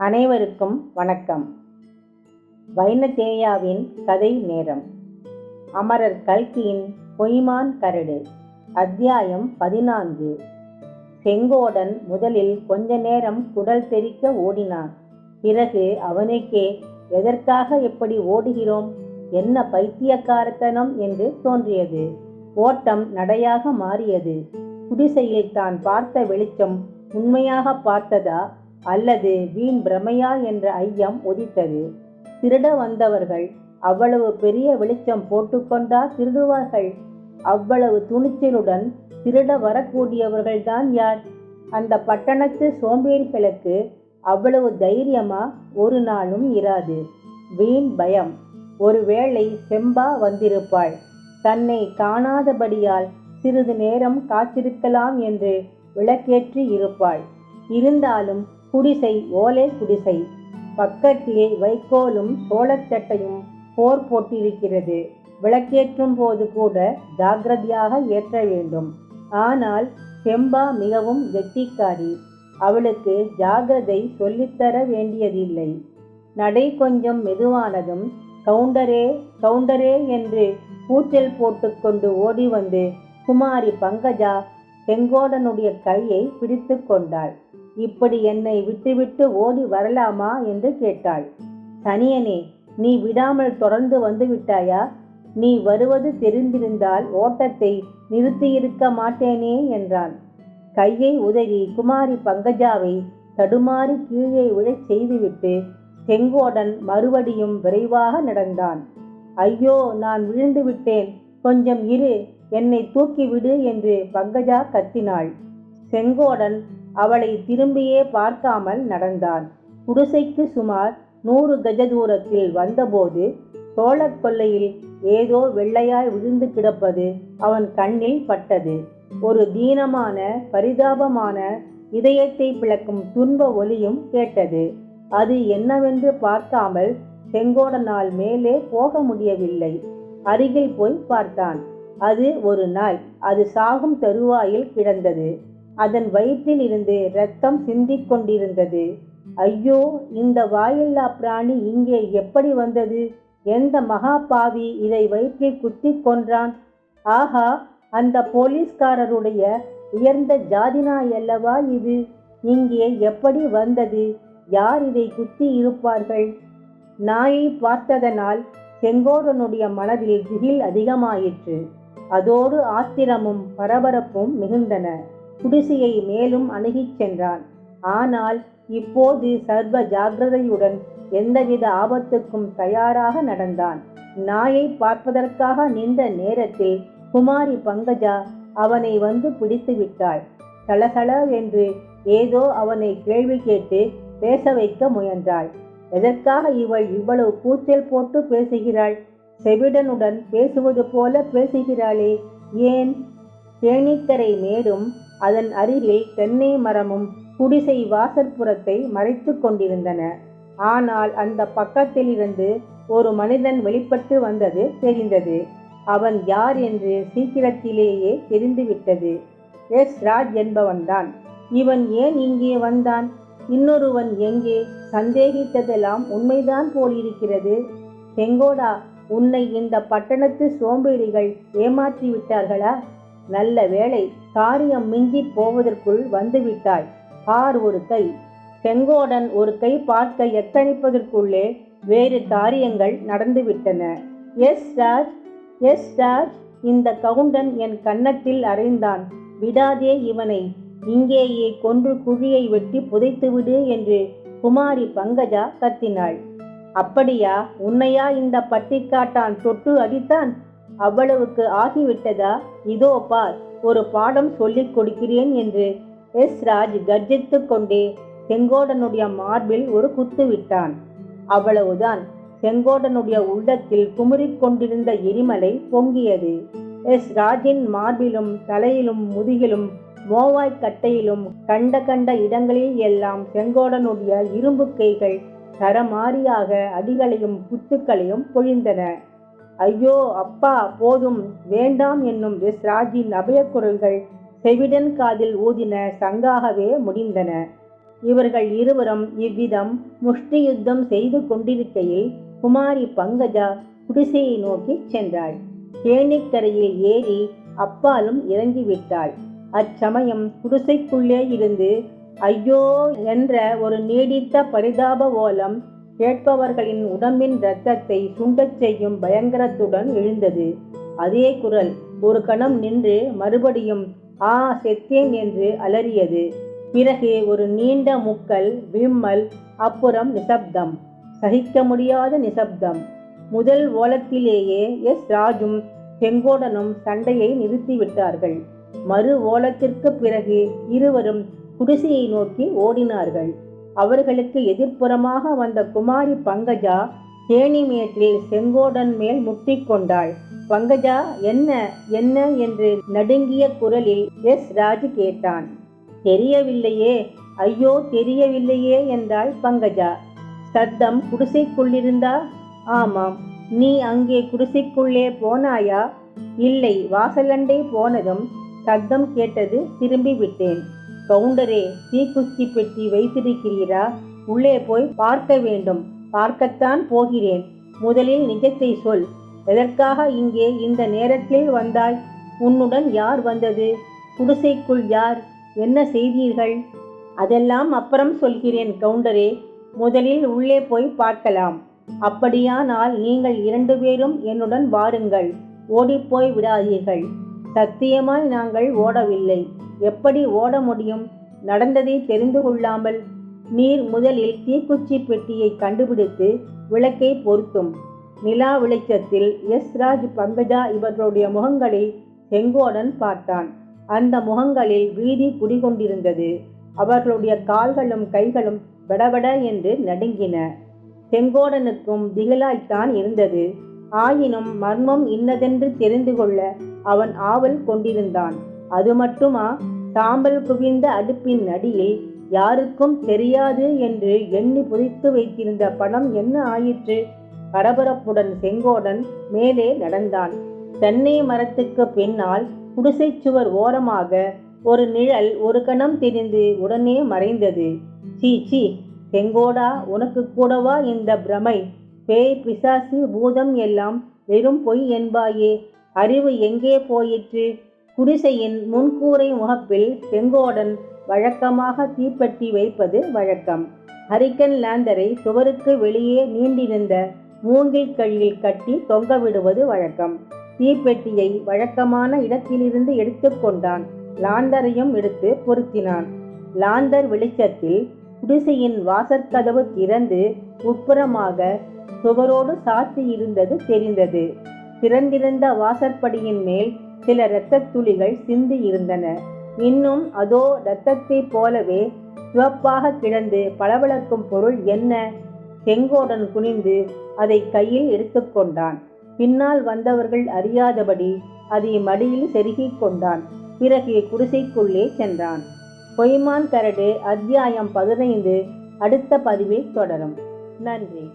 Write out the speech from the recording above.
அனைவருக்கும் வணக்கம். வைனதேயாவின் கதை நேரம். அமரர் கல்கியின் பொய்மான் கரடு. அத்தியாயம் பதினான்கு. செங்கோடன் முதலில் கொஞ்ச நேரம் குடல் தெறிக்க ஓடினான். பிறகு அவனுக்கே எதற்காக எப்படி ஓடுகிறோம்? என்ன பைத்தியக்காரத்தனம்? என்று தோன்றியது. ஓட்டம் நடையாக மாறியது. குடிசையில் தான் பார்த்த வெளிச்சம் உண்மையாக பார்த்ததா? அல்லது வீண் பிரமையா என்ற ஐயம் உதித்தது. திருட வந்தவர்கள் அவ்வளவு பெரிய வெளிச்சம் போட்டுக்கொண்டா திருடுவார்கள். அவ்வளவு துணிச்சலுடன் திருட வரக்கூடியவர்கள்தான் யார்? அந்த பட்டணத்து சோம்பேறிகளுக்கு அவ்வளவு தைரியமா ஒரு நாளும் இராது. வீண் பயம். ஒருவேளை செம்பா வந்திருப்பாள். தன்னை காணாதபடியால் சிறிது நேரம் காத்திருக்கலாம் என்று விளக்கேற்றி இருப்பாள். இருந்தாலும் குடிசை ஓலை குடிசை. பக்கத்திலே வைக்கோலும் சோளத்தட்டையும் போர் போட்டிருக்கிறது. விளக்கேற்றும் போது கூட ஜாக்கிரதையாக ஏற்ற வேண்டும். ஆனால் செம்பா மிகவும் கெட்டிக்காரி அவளுக்கு ஜாகிரதை சொல்லித்தர வேண்டியதில்லை. நடை கொஞ்சம் மெதுவானதும் கவுண்டரே கவுண்டரே என்று கூச்சல் போட்டுக்கொண்டு ஓடி வந்து குமாரி பங்கஜா செங்கோடனுடைய கையை பிடித்து கொண்டாள். இப்படி என்னை விட்டுவிட்டு ஓடி வரலாமா என்று கேட்டாள். தனியனே நீ விடாமல் தொடர்ந்து வந்து விட்டாயா? நீ வருவது தெரிந்திருந்தால் ஓட்டத்தை நிறுத்தியிருக்க மாட்டேனே என்றான். கையை உதறி குமாரி பங்கஜாவை தடுமாறி கீழே விழச் செய்துவிட்டு செங்கோடன் மறுபடியும் விரைவாக நடந்தான். ஐயோ நான் விழுந்து விட்டேன். கொஞ்சம் இரு என்னை தூக்கி விடு என்று பங்கஜா கத்தினாள். செங்கோடன் அவளை திரும்பியே பார்க்காமல் நடந்தான். குடிசைக்கு சுமார் நூறு கஜ தூரத்தில் வந்தபோது சோழக் கொல்லையில் ஏதோ வெள்ளையாய் விழுந்து கிடப்பது அவன் கண்ணில் பட்டது. ஒரு தீனமான பரிதாபமான இதயத்தை பிளக்கும் துன்ப ஒலியும் கேட்டது. அது என்னவென்று பார்க்காமல் செங்கோடனால் மேலே போக முடியவில்லை. அருகில் போய் பார்த்தான். அது ஒரு நாய். அது சாகும் தருவாயில் கிடந்தது. அதன் வயிற்றில் இருந்து ரத்தம் சிந்திக் கொண்டிருந்தது ஐயோ இந்த வாயில்லா பிராணி இங்கே எப்படி வந்தது? எந்த மகா பாவி இதை வயிற்றில் குத்தி கொன்றான்? ஆஹா அந்த போலீஸ்காரருடைய உயர்ந்த ஜாதினா அல்லவா இது? இங்கே எப்படி வந்தது? யார் இதை குத்தி இருப்பார்கள்? நாயை பார்த்ததனால் செங்கோடனுடைய மனதில் திகில் அதிகமாயிற்று. அதோடு ஆத்திரமும் பரபரப்பும் மிகுந்தன. குடிசையை மேலும் அணுகிச் சென்றான். ஆனால் இப்போது சர்வ ஜாக்கிரதையுடன் எந்தவித ஆபத்துக்கும் தயாராக நடந்தான். நாயை பார்ப்பதற்காக நின்ற நேரத்தில் குமாரி பங்கஜா அவனை வந்து பிடித்து விட்டாள். சலசலவென்று ஏதோ அவனை கேள்வி கேட்டு பேச வைக்க முயன்றாள். எதற்காக இவள் இவ்வளவு கூச்சல் போட்டு பேசுகிறாள்? செவிடனுடன் பேசுவது போல பேசுகிறாளே ஏன்? தேனீக்கரை மேடும் அதன் அருகில் தென்னை மரமும் குடிசை வாசற்புறத்தை மறைத்து கொண்டிருந்தன. ஆனால் அந்த பக்கத்திலிருந்து ஒரு மனிதன் வெளிப்பட்டு வந்தது தெரிந்தது. அவன் யார் என்று சீக்கிரத்திலேயே தெரிந்துவிட்டது. எஸ். ராஜ் என்பவன்தான். இவன் ஏன் இங்கே வந்தான்? இன்னொருவன் எங்கே? சந்தேகித்ததெல்லாம் உண்மைதான் போலிருக்கிறது. செங்கோடா உன்னை இந்த பட்டணத்து சோம்பேறிகள் ஏமாற்றி விட்டார்களா நல்ல வேளை காரியம் மிஞ்சி போவதற்குள் வந்துவிட்டாய். ஆர் ஒரு கை. செங்கோடன் ஒரு கை பார்க்க எத்தனிப்பதற்குள்ளே வேறு காரியங்கள் நடந்துவிட்டன. எஸ் ராஜ் எஸ் ராஜ் இந்த கவுண்டன் என் கன்னத்தில் அறைந்தான். விடாதே இவனை. இங்கேயே கொன்று குழியை வெட்டி புதைத்துவிடு என்று குமாரி பங்கஜா கத்தினாள். அப்படியா? உன்னையா இந்த பட்டிக்காட்டான் தொட்டு அடித்தான்? அவ்வளவுக்கு ஆகிவிட்டதா? இதோ பார் ஒரு பாடம் சொல்லிக் கொடுக்கிறேன் என்று எஸ் ராஜ் கர்ஜித்து கொண்டே செங்கோடனுடைய மார்பில் ஒரு குத்து விட்டான். அவ்வளவுதான் செங்கோடனுடைய உள்ளத்தில் குமுறிக் கொண்டிருந்த எரிமலை பொங்கியது. எஸ் ராஜின் மார்பிலும் தலையிலும் முதுகிலும் மோவாய் கட்டையிலும் கண்ட கண்ட இடங்களில் எல்லாம் செங்கோடனுடைய இரும்பு கைகள் தரமாரியாக அடிகளையும் குத்துக்களையும் பொழிந்தன. ஐயோ அப்பா போதும். வேண்டாம் என்னும் விஸ்ராஜின் அபயக்குரல்கள் செவிடன் காதில் ஊதின சங்காகவே முடிந்தன. இவர்கள் இருவரும் இவ்விதம் முஷ்டி யுத்தம் செய்து கொண்டிருக்கையில் குமாரி பங்கஜா குடிசையை நோக்கி சென்றாள். கேணிக்கரையில் ஏறி அப்பாலும் இறங்கிவிட்டாள். அச்சமயம் குடிசைக்குள்ளே இருந்து ஐயோ என்ற ஒரு நீடித்த பரிதாப ஓலம் கேட்பவர்களின் உடம்பின் இரத்தத்தை சுண்டச் செய்யும் பயங்கரத்துடன் எழுந்தது. அதே குரல் ஒரு கணம் நின்று மறுபடியும் ஆ செத்தேன் என்று அலறியது. பிறகு ஒரு நீண்ட முக்கல் விம்மல் அப்புறம் நிசப்தம். சகிக்க முடியாத நிசப்தம். முதல் ஓலத்திலேயே எஸ். ராஜும் செங்கோடனும் சண்டையை நிறுத்திவிட்டார்கள். மறு ஓலத்திற்கு பிறகு இருவரும் குடிசையை நோக்கி ஓடினார்கள். அவர்களுக்கு எதிர்ப்புறமாக வந்த குமாரி பங்கஜா தேனிமேட்டில் செங்கோடன் மேல் முட்டிக்கொண்டாள் பங்கஜா என்ன என்ன? என்று நடுங்கிய குரலில் எஸ். ராஜு கேட்டான். தெரியவில்லையே ஐயோ தெரியவில்லையே என்றாள் பங்கஜா. சத்தம் குடிசைக்குள்ளிருந்தா? ஆமாம். நீ அங்கே குடிசைக்குள்ளே போனாயா? இல்லை வாசலண்டை போனதும் சத்தம் கேட்டது திரும்பி விட்டேன். கவுண்டரே தீக்குச்சி பெட்டி வைத்திருக்கிறீரா? உள்ளே போய் பார்க்க வேண்டும். பார்க்கத்தான் போகிறேன். முதலில் நிஜத்தை சொல். எதற்காக இங்கே இந்த நேரத்தில் வந்தாய்? உன்னுடன் யார் வந்தது? குடிசைக்குள் யார்? என்ன செய்தீர்கள்? அதெல்லாம் அப்புறம் சொல்கிறேன் கவுண்டரே. முதலில் உள்ளே போய் பார்க்கலாம். அப்படியானால் நீங்கள் இரண்டு பேரும் என்னுடன் வாருங்கள். ஓடிப்போய் விடாதீர்கள். சத்தியமாய் நாங்கள் ஓடவில்லை. எப்படி ஓட முடியும்? நடந்ததை தெரிந்து கொள்ளாமல் நீர் முதலில் தீக்குச்சி பெட்டியை கண்டுபிடித்து விளக்கை பொருத்தும். நிலா வெளிச்சத்தில் எஸ். ராஜ் பங்கஜா இவர்களுடைய முகங்களை செங்கோடன் பார்த்தான். அந்த முகங்களில் வீதி குடிகொண்டிருந்தது. அவர்களுடைய கால்களும் கைகளும் படபட என்று நடுங்கின. செங்கோடனுக்கும் திகிலாய்த்தான் இருந்தது. ஆயினும் மர்மம் இன்னதென்று தெரிந்து கொள்ள அவன் ஆவல் கொண்டிருந்தான். அது மட்டுமா? தாம்பல் குவிந்த அடுப்பின் அடியில் யாருக்கும் தெரியாது என்று எண்ணி புதைத்து வைத்திருந்த பணம் என்ன ஆயிற்று? பரபரப்புடன் செங்கோடன் மேலே நடந்தான். தென்னை மரத்துக்கு பின்னால் குடிசைச் சுவர் ஓரமாக ஒரு நிழல் ஒரு கணம் தெரிந்து உடனே மறைந்தது. சீ சீ செங்கோடா உனக்கு கூடவா இந்த பிரமை? பேய் பிசாசு பூதம் எல்லாம் வெறும் பொய் என்பாயே. அறிவு எங்கே போயிற்று? குடிசையின் முன்கூரை முகப்பில் செங்கோடன் வழக்கமாக தீப்பெட்டி வைப்பது வழக்கம். ஹரிக்கன் லேண்டரை சுவருக்கு வெளியே நீண்டிருந்த மூங்கில் கழியில் கட்டி தொங்கவிடுவது வழக்கம். தீப்பெட்டியை வழக்கமான இடத்திலிருந்து எடுத்துக்கொண்டான் லாந்தரையும் எடுத்து பொருத்தினான். லாந்தர் வெளிச்சத்தில் குடிசையின் வாசற்கதவு திறந்து உட்புறமாக சுவரோடு சாத்தி இருந்தது தெரிந்தது. திறந்திருந்த வாசற்படியின் மேல் சில இரத்தத் துளிகள் சிந்தி இருந்தன. இன்னும் அதோ இரத்தத்தைப் போலவே சிவப்பாக கிடந்து பளபளக்கும் பொருள் என்ன? செங்கோடன் குனிந்து அதை கையில் எடுத்துக்கொண்டான் பின்னால் வந்தவர்கள் அறியாதபடி அதை மடியில் செருகிக் கொண்டான். பிறகு குடிசைக்குள்ளே சென்றான். பொய்மான் கரடு அத்தியாயம் பதினைந்து அடுத்த பதிவில் தொடரும். நன்றி.